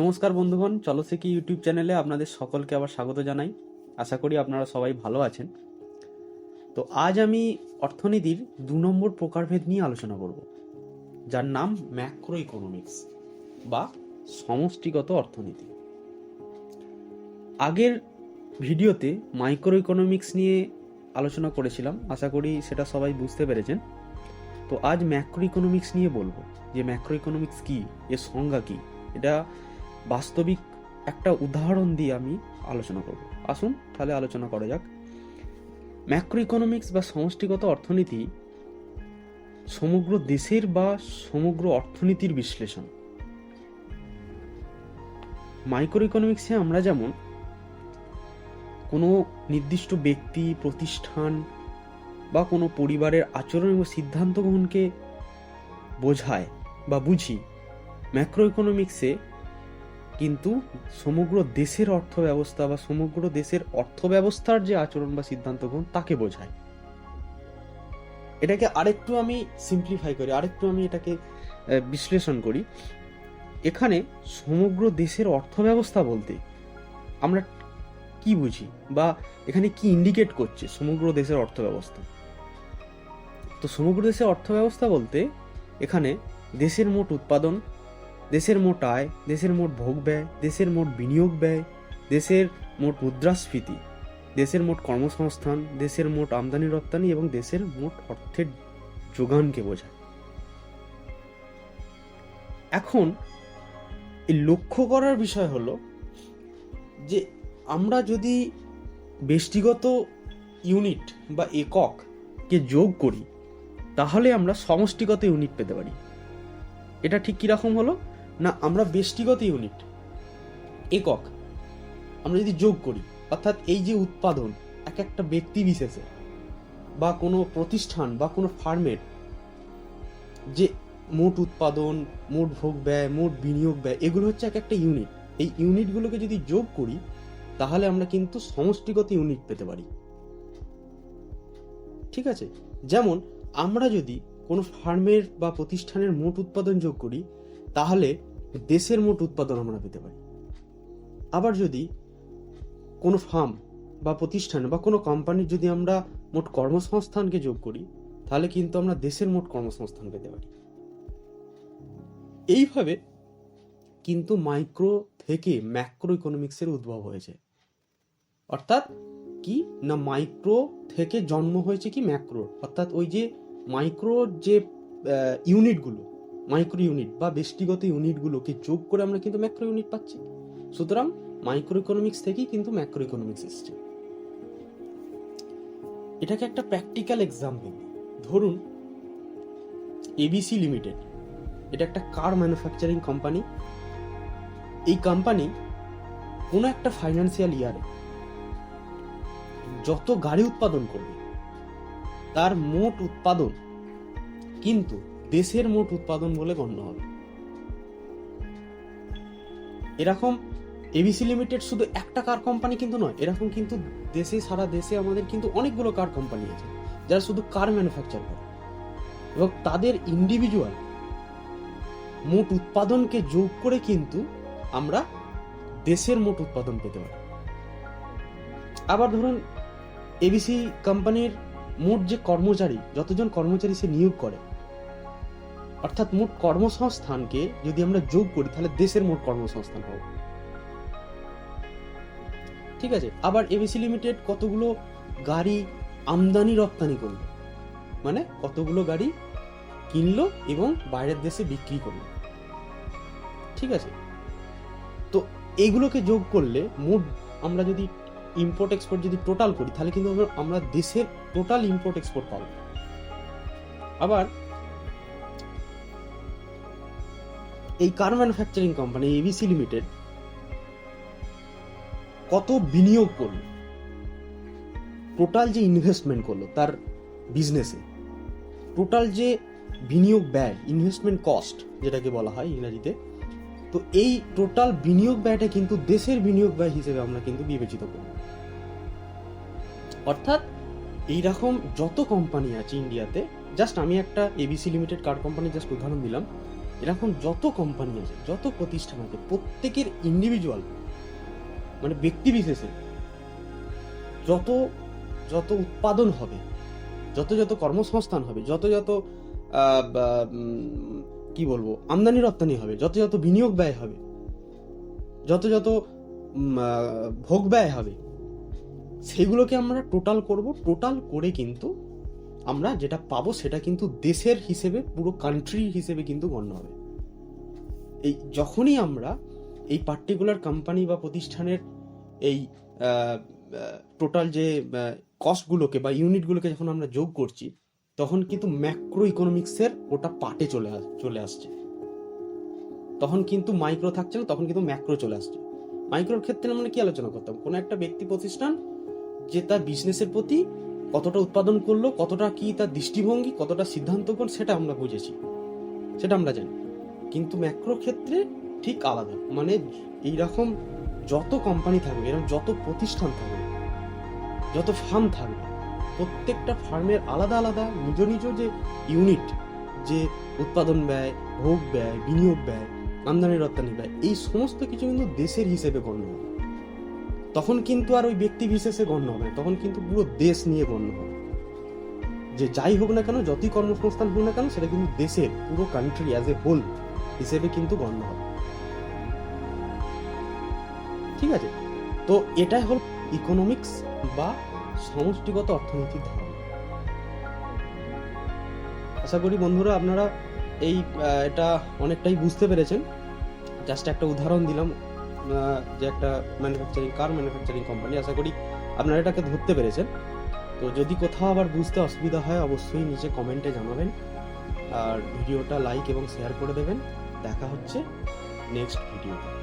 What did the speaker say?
নমস্কার বন্ধুগণ চলসেকি ইউটিউব চ্যানেলে আপনাদের সকলকে আবার স্বাগত জানাই। আশা করি আপনারা সবাই ভালো আছেন। তো আজ আমি অর্থনীতির দু নম্বর প্রকারভেদ নিয়ে আলোচনা করব, যার নাম ম্যাক্রো ইকোনমিক্স বা সমষ্টিগত অর্থনীতি। আগের ভিডিওতে মাইক্রো ইকোনমিক্স নিয়ে আলোচনা করেছিলাম, আশা করি সেটা সবাই বুঝতে পেরেছেন। তো আজ ম্যাক্রো ইকোনমিক্স নিয়ে বলব, যে ম্যাক্রো ইকোনমিক্স কী, এর সংজ্ঞা কী, এটা বাস্তবিক একটা উদাহরণ দিয়ে আমি আলোচনা করব। আসুন, তাহলে আলোচনা করা যাক। ম্যাক্রো ইকোনমিক্স বা সমষ্টিগত অর্থনীতি সমগ্র দেশের বা সমগ্র অর্থনীতির বিশ্লেষণ। মাইক্রো ইকোনমিক্সে আমরা যেমন কোনো নির্দিষ্ট ব্যক্তি, প্রতিষ্ঠান বা কোনো পরিবারের আচরণ এবং সিদ্ধান্ত গ্রহণকে বোঝায় বা বুঝি ম্যাক্রো ইকোনমিক্সে কিন্তু সমগ্র দেশের অর্থব্যবস্থা বা সমগ্র দেশের অর্থব্যবস্থার যে আচরণ বা সিদ্ধান্ত গ্রহণ, তাকে বোঝায়। এটাকে আরেকটু আমি সিম্পলিফাই করি, আরেকটু আমি এটাকে বিশ্লেষণ করি। এখানে সমগ্র দেশের অর্থব্যবস্থা বলতে আমরা কি বুঝি বা এখানে কি ইন্ডিকেট করছে সমগ্র দেশের অর্থব্যবস্থা? তো সমগ্র দেশের অর্থব্যবস্থা বলতে এখানে দেশের মোট উৎপাদন দেশের মোট আয়, দেশের মোট ভোগ ব্যয়, দেশের মোট বিনিয়োগ ব্যয়, দেশের মোট মুদ্রাস্ফীতি, দেশের মোট কর্মসংস্থান, দেশের মোট আমদানি রপ্তানি এবং দেশের মোট অর্থের যোগানকে বোঝায়। এখন এই লক্ষ্য করার বিষয় হলো যে আমরা যদি ব্যষ্টিগত ইউনিট বা একককে যোগ করি, তাহলে আমরা সমষ্টিগত ইউনিট পেতে পারি। এটা ঠিক কীরকম হলো? না, আমরা ব্যষ্টিগত ইউনিট একক। আমরা যদি যোগ করি, অর্থাৎ এই যে উৎপাদন, এক একটা ব্যক্তি বিশেষে, বা কোনো প্রতিষ্ঠান, বা কোনো ফার্মের, যে মোট উৎপাদন, মোট ভোগ ব্যয়, মোট বিনিয়োগ ব্যয়, এগুলো হচ্ছে এক একটা ইউনিট এই ইউনিটগুলোকে যদি যোগ করি, তাহলে আমরা কিন্তু সমষ্টিগত ইউনিট পেতে পারি। ঠিক আছে? যেমন, আমরা যদি কোনো ফার্মের বা প্রতিষ্ঠানের মোট উৎপাদন যোগ করি তাহলে দেশের মোট উৎপাদন আমরা পেতে পারি। আবার যদি কোনো ফার্ম বা প্রতিষ্ঠান বা কোনো কোম্পানির যদি আমরা মোট কর্মসংস্থানকে যোগ করি, তাহলে কিন্তু আমরা দেশের মোট কর্মসংস্থান পেতে পারি। এইভাবে কিন্তু মাইক্রো থেকে ম্যাক্রো ইকোনমিক্সের উদ্ভব হয়েছে। অর্থাৎ কি? না মাইক্রো থেকে জন্ম হয়েছে কি ম্যাক্রো? অর্থাৎ ওই যে মাইক্রো যে ইউনিটগুলো মাইক্রো ইউনিট বা ব্যষ্টিগত ইউনিটগুলোকে যোগ করে আমরা কিন্তু ম্যাক্রো ইউনিট পাচ্ছি। সুতরাং মাইক্রো ইকোনমিক্স থেকেই কিন্তু ম্যাক্রো ইকোনমিক্স এসছে। এটাকে একটা প্র্যাকটিক্যাল এক্সাম্পল ধরুন এবিসি লিমিটেড এটা একটা কার ম্যানুফ্যাকচারিং কোম্পানি এই কোম্পানি কোনো একটা ফাইন্যান্সিয়াল ইয়ারে যত গাড়ি উৎপাদন করবে, তার মোট উৎপাদন কিন্তু দেশের মোট উৎপাদন বলে গণ্য হবে। এরকম এবিসি লিমিটেড শুধু একটা কার কোম্পানি কিন্তু নয়, এরকম কিন্তু দেশে, সারা দেশে আমাদের কিন্তু অনেকগুলো কার কোম্পানি আছে, যারা শুধু কার ম্যানুফ্যাকচার করে। এবং তাদের ইন্ডিভিজুয়াল মোট উৎপাদনকে যোগ করে কিন্তু আমরা দেশের মোট উৎপাদন পেতে পারি। আবার ধরুন এবিসি কোম্পানির মোট যে কর্মচারী, যতজন কর্মচারী সে নিয়োগ করে অর্থাৎ মোট কর্মসংস্থানকে যদি আমরা যোগ করি, তাহলে দেশের মোট কর্মসংস্থান হবে। ঠিক আছে? আবার এবিসি লিমিটেড কতগুলো গাড়ি আমদানি, রপ্তানি করল? মানে কতগুলো গাড়ি কিনলো এবং বাইরের দেশে বিক্রি করল। ঠিক আছে? তো এগুলোকে যোগ করলে মোট আমরা যদি ইম্পোর্ট এক্সপোর্ট যদি টোটাল করি, তাহলে কিন্তু আমরা- দেশের টোটাল ইম্পোর্ট এক্সপোর্ট পাবো। আবার এই car manufacturing company ABC limited কত বিনিয়োগ করল? টোটাল যে ইনভেস্টমেন্ট করল তার বিজনেসে টোটাল যে বিনিয়োগ ব্যয় ইনভেস্টমেন্ট কস্ট যেটাকে বলা হয় ইংরেজিতে, তো এই টোটাল বিনিয়োগ ব্যয়টা কিন্তু দেশের বিনিয়োগ ব্যয় হিসেবে আমরা কিন্তু বিবেচিত করি অর্থাৎ এইরকম যত কোম্পানি আছে ইন্ডিয়াতে জাস্ট আমি একটা ABC limited car company just উদাহরণ দিলাম এরকম যত কোম্পানি আছে, যত প্রতিষ্ঠান আছে, প্রত্যেকের ইন্ডিভিজুয়াল মানে ব্যক্তি বিশেষে যত যত উৎপাদন হবে, যত যত কর্মসংস্থান হবে, যত যত কি বলব, আমদানি রপ্তানি হবে, যত যত বিনিয়োগ ব্যয় হবে, যত যত ভোগ ব্যয় হবে, সেগুলোকে আমরা টোটাল করব। টোটাল করে কিন্তু আমরা যেটা পাবো সেটা কিন্তু দেশের হিসেবে, পুরো কান্ট্রি হিসেবে কিন্তু গণ্য হবে। এই যখনই আমরা এই পার্টিকুলার কোম্পানি বা প্রতিষ্ঠানের এই টোটাল যে কস্টগুলোকে বা ইউনিটগুলোকে যখন আমরা যোগ করছি, তখন কিন্তু ম্যাক্রো ইকোনমিক্সের ওটা পার্টে চলে চলে আসছে। তখন কিন্তু মাইক্রো থাকছে না, তখন কিন্তু ম্যাক্রো চলে আসছে। মাইক্রোর ক্ষেত্রে আমরা কি আলোচনা করতাম? কোনো একটা ব্যক্তি প্রতিষ্ঠান যে তার বিজনেসের প্রতি কতটা উৎপাদন করল, কতটা কি তার দৃষ্টিভঙ্গি, কতটা সিদ্ধান্ত কোন, সেটা আমরা বুঝেছি। সেটা আমরা জানি। কিন্তু ম্যাক্রো ক্ষেত্রে ঠিক আলাদা। মানে এইরকম যত কোম্পানি থাকবে, এরকম যত প্রতিষ্ঠান থাকবে, যত ফার্ম থাকবে, প্রত্যেকটা ফার্মের আলাদা আলাদা নিজ নিজ যে ইউনিট যে উৎপাদন ব্যয়, ভোগ ব্যয়, বিনিয়োগ ব্যয়, আমদানি রপ্তানি ব্যয়, এই সমস্ত কিছু কিন্তু দেশের হিসেবে গণ্য। হবে তখন কিন্তু আর ওই ব্যক্তি বিশেষে গণ্য হবে না, তখন কিন্তু পুরো দেশ নিয়ে গণ্য হবে। যে যাই হোক না কেন যতই কর্মসংস্থান হোক না কেন সেটা কিন্তু দেশের পুরো কান্ট্রি অ্যাজ এ হোল হিসেবে কিন্তু গণ্য হবে। ঠিক আছে? তো এটাই হল ইকোনমিক্স বা সমষ্টিগত অর্থনীতির ধারণা। আশা করি বন্ধুরা আপনারা এই এটা অনেকটাই বুঝতে পেরেছেন। জাস্ট একটা উদাহরণ দিলাম। যে একটা ম্যানুফ্যাকচারিং কার ম্যানুফ্যাকচারিং কোম্পানি আশা করি আপনারা এটাকে ধরতে পেরেছেন। তো যদি কোথাও আবার বুঝতে অসুবিধা হয়, অবশ্যই নিচে কমেন্টে জানাবেন। আর ভিডিওটা লাইক এবং শেয়ার করে দেবেন। দেখা হচ্ছে নেক্সট ভিডিওতে